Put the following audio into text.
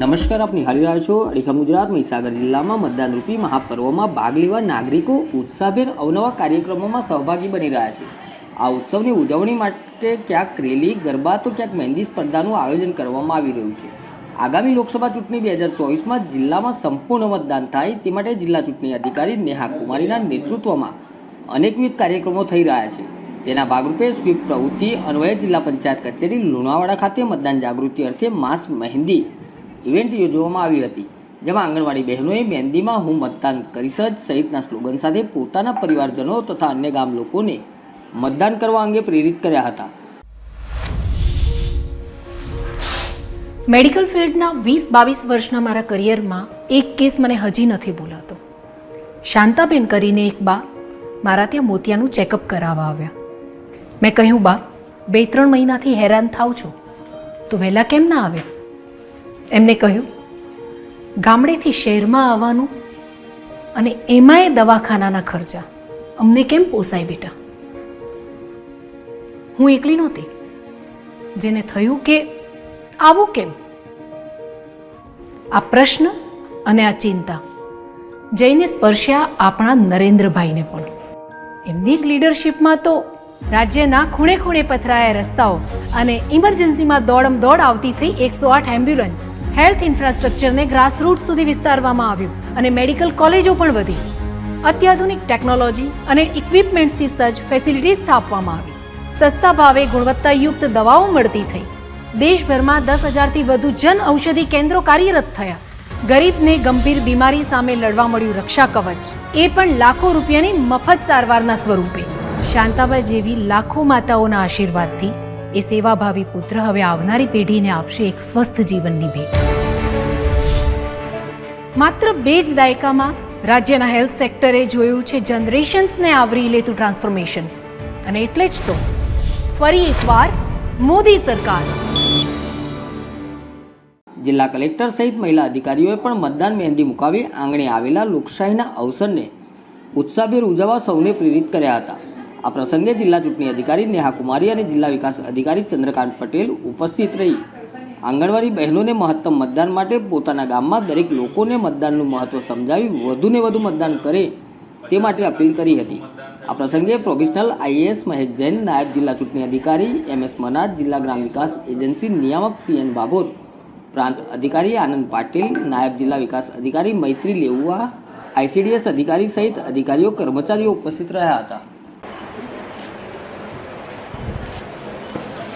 નમસ્કાર આપ નિહાળી રહ્યા છો અડીખમ ગુજરાત મહીસાગર જિલ્લામાં મતદાનરૂપી મહાપર્વમાં ભાગ લેવા નાગરિકો ઉત્સાહભેર અવનવા કાર્યક્રમોમાં સહભાગી બની રહ્યા છે. આ ઉત્સવની ઉજવણી માટે ક્યાંક રેલી, ગરબા તો ક્યાંક મહેંદી સ્પર્ધાનું આયોજન કરવામાં આવી રહ્યું છે. આગામી લોકસભા ચૂંટણી બે હજાર ચોવીસમાં જિલ્લામાં સંપૂર્ણ મતદાન થાય તે માટે જિલ્લા ચૂંટણી અધિકારી નેહા કુમારીના નેતૃત્વમાં અનેકવિધ કાર્યક્રમો થઈ રહ્યા છે. તેના ભાગરૂપે સ્વીપ પ્રવૃત્તિ અન્વયે જિલ્લા પંચાયત કચેરી લુણાવાડા ખાતે મતદાન જાગૃતિ અર્થે માસ મહેંદી ઇવેન્ટ યોજવામાં આવી હતી, જેમાં આંગણવાડી બહેનોએ મહેંદીમાં હું મતદાન કરીશ જ સહિતના સ્લોગન સાથે પોતાના પરિવારજનો તથા અન્ય ગામ લોકોને મતદાન કરવા અંગે પ્રેરિત કર્યા હતા. મેડિકલ ફિલ્ડના વીસ બાવીસ વર્ષના મારા કરિયરમાં એક કેસ મને હજી નથી બોલાતો. શાંતાબેન કરીને એક બા મારા ત્યાં મોતિયાનું ચેકઅપ કરાવવા આવ્યા. મેં કહ્યું, બા, બે ત્રણ મહિનાથી હેરાન થાવ છો. તો વહેલા કેમ ના આવ્યા એમને કહ્યું, ગામડેથી શહેરમાં આવવાનું અને એમાંય દવાખાનાના ખર્ચા. અમને કેમ પોસાય બેટા? હું એકલી નહોતી, જેને થયું કે આવું કેમ? આ પ્રશ્ન અને આ ચિંતા જઈને સ્પર્શ્યા આપણા નરેન્દ્રભાઈને પણ. એમની જ લીડરશિપમાં તો રાજ્યના ખૂણે ખૂણે પથરાયા રસ્તાઓ અને ઇમરજન્સીમાં દોડમ દોડ આવતી થઈ એકસો આઠ એમ્બ્યુલન્સ હેલ્થ ઇન્ફ્રાસ્ટ્રક્ચરને ગ્રાસરૂટ સુધી વિસ્તારવામાં આવ્યું અને મેડિકલ કોલેજો પણ વધી. અત્યાધુનિક ટેકનોલોજી અને ઇક્વિપમેન્ટ્સથી સજ્જ ફેસિલિટીઝ સ્થાપવામાં આવી. સસ્તા ભાવે ગુણવત્તાયુક્ત દવાઓ મળતી થઈ. દેશભરમાં દસ હજારથી વધુ જન ઔષધિ કેન્દ્રો કાર્યરત થયા. ગરીબને ગંભીર બીમારી સામે લડવા મળ્યું રક્ષા કવચ. એ પણ લાખો રૂપિયાની મફત સારવારના સ્વરૂપે. શાંતાબા જેવી લાખો માતાઓના આશીર્વાદથી એ સેવાભાવી પુત્ર હવે આવનારી પેઢીને આપશે એક સ્વસ્થ જીવનની ભેટ. માત્ર બે જ દાયકામાં રાજ્યના હેલ્થ સેક્ટરે જોયું છે જનરેશન્સને આવરી લેતું ટ્રાન્સફોર્મેશન. અને એટલે જ તો ફરી એકવાર મોદી સરકાર. જિલ્લા કલેક્ટર સહિત મહિલા અધિકારીઓએ પણ મતદાન મહેંદી મુકાવી આંગણે આવેલા લોકશાહીના અવસરને ઉત્સાહભેર ઉજવવા સૌને પ્રેરિત કર્યા હતા. આ પ્રસંગે જિલ્લા ચૂંટણી અધિકારી નેહા કુમારી અને જિલ્લા વિકાસ અધિકારી ચંદ્રકાંત પટેલ ઉપસ્થિત રહી. આંગણવાડી બહેનોને મહત્તમ મતદાન માટે પોતાના ગામમાં દરેક લોકોને મતદાનનું મહત્વ સમજાવી વધુને વધુ મતદાન કરે તે માટે અપીલ કરી હતી. આ પ્રસંગે પ્રોફેશનલ આઈએએસ મહેશ જૈન, નાયબ જિલ્લા ચૂંટણી અધિકારી એમ એસ મનાજ જિલ્લા ગ્રામ વિકાસ એજન્સી નિયામક સી એન બાબોર પ્રાંત અધિકારી આનંદ પાટીલ, નાયબ જિલ્લા વિકાસ અધિકારી મૈત્રી લેઉઆ આઈસીડીએસ અધિકારી સહિત અધિકારીઓ, કર્મચારીઓ ઉપસ્થિત રહ્યા હતા.